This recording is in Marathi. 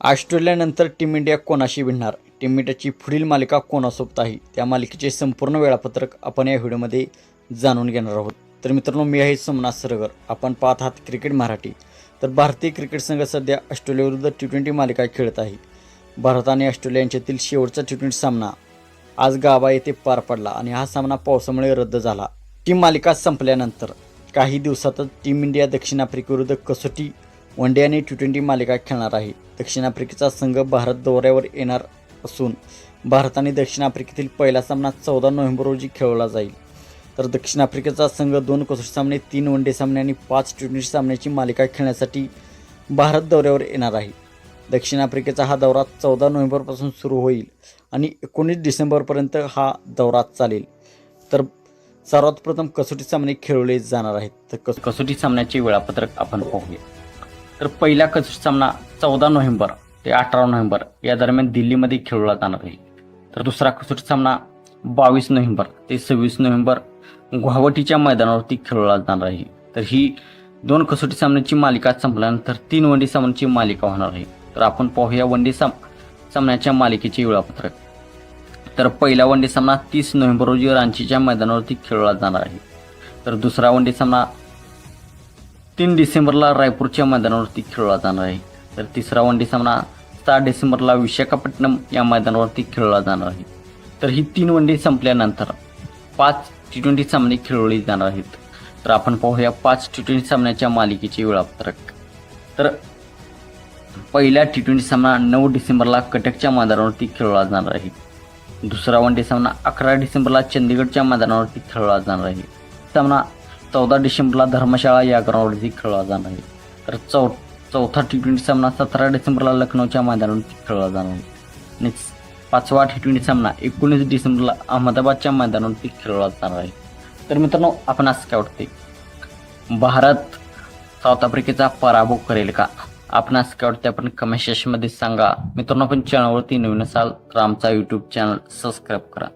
ऑस्ट्रेलियानंतर टीम इंडिया कोणाशी भिडणार? टीम इंडियाची पुढील मालिका कोणासोबत आहे? त्या मालिकेचे संपूर्ण वेळापत्रक आपण या व्हिडिओमध्ये जाणून घेणार आहोत. तर मित्रांनो मी आहे सोमनाथ सरगर. आपण पाहत आहात क्रिकेट मराठी. तर भारतीय क्रिकेट संघ सध्या ऑस्ट्रेलियाविरुद्ध टी ट्वेंटी मालिका खेळत आहे. भारत आणि ऑस्ट्रेलिया यांच्यातील शेवटचा टी ट्वेंटी सामना आज गाबा येथे पार पडला आणि हा सामना पावसामुळे रद्द झाला. टीम मालिका संपल्यानंतर काही दिवसातच टीम इंडिया दक्षिण आफ्रिकेविरुद्ध कसोटी वन डे आणि टी ट्वेंटी मालिका खेळणार आहे. दक्षिण आफ्रिकेचा संघ भारत दौऱ्यावर येणार असून भारत आणि दक्षिण आफ्रिकेतील पहिला सामना चौदा नोव्हेंबर रोजी खेळवला जाईल. तर दक्षिण आफ्रिकेचा संघ दोन कसोटी सामने तीन वन डे सामने आणि पाच टी ट्वेंटी सामन्याची मालिका खेळण्यासाठी भारत दौऱ्यावर येणार आहे. दक्षिण आफ्रिकेचा हा दौरा चौदा नोव्हेंबरपासून सुरू होईल आणि एकोणीस डिसेंबरपर्यंत हा दौरा चालेल. तर सर्वात प्रथम कसोटी सामने खेळवले जाणार आहेत. तर कस कसोटी सामन्याचे वेळापत्रक आपण पाहूया. तर पहिला कसोटी सामना चौदा नोव्हेंबर ते अठरा नोव्हेंबर या दरम्यान दिल्लीमध्ये खेळला जाणार आहे. तर दुसरा कसोटी सामना बावीस नोव्हेंबर ते सव्वीस नोव्हेंबर गुवाहाटीच्या मैदानावरती खेळला जाणार आहे. तर ही दोन कसोटी सामन्याची मालिका संपल्यानंतर तीन वनडे सामन्याची मालिका होणार आहे. तर आपण पाहूया वनडे साम सामन्याच्या मालिकेचे वेळापत्रक. तर पहिला वनडे सामना तीस नोव्हेंबर रोजी रांचीच्या मैदानावरती खेळला जाणार आहे. तर दुसरा वनडे सामना तीन डिसेंबरला रायपूरच्या मैदानावरती खेळला जाणार आहे. तर तिसरा वनडे सामना सहा डिसेंबरला विशाखापट्टणम या मैदानावरती खेळला जाणार आहे. तर ही तीन वनडे संपल्यानंतर पाच टी ट्वेंटी सामने खेळवले जाणार आहेत. तर आपण पाहूया पाच टी ट्वेंटी सामन्याच्या मालिकेचे वेळापत्रक. तर पहिला टी ट्वेंटी सामना नऊ डिसेंबरला कटकच्या मैदानावरती खेळला जाणार आहे. दुसरा वन डे सामना अकरा डिसेंबरला चंदीगडच्या मैदानावरती खेळला जाणार आहे. सामना चौदा डिसेंबरला धर्मशाळा या ग्राउंडवरती खेळला जाणार आहे. तर चौ चौथा टी ट्वेंटी सामना सतरा डिसेंबरला लखनौच्या मैदानावरती खेळला जाणार आहे. आणि पाचवा टी ट्वेंटी सामना एकोणीस डिसेंबरला अहमदाबादच्या मैदानावरती खेळला जाणार आहे. तर मित्रांनो आपण असं काय वाटते भारत साऊथ आफ्रिकेचा पराभव करेल का? आपण असं काय वाटते आपण कमेंट सेक्शनमध्ये सांगा. मित्रांनो आपण चॅनलवरती नवीन असाल तर आमचा यूट्यूब चॅनल सबस्क्राईब करा.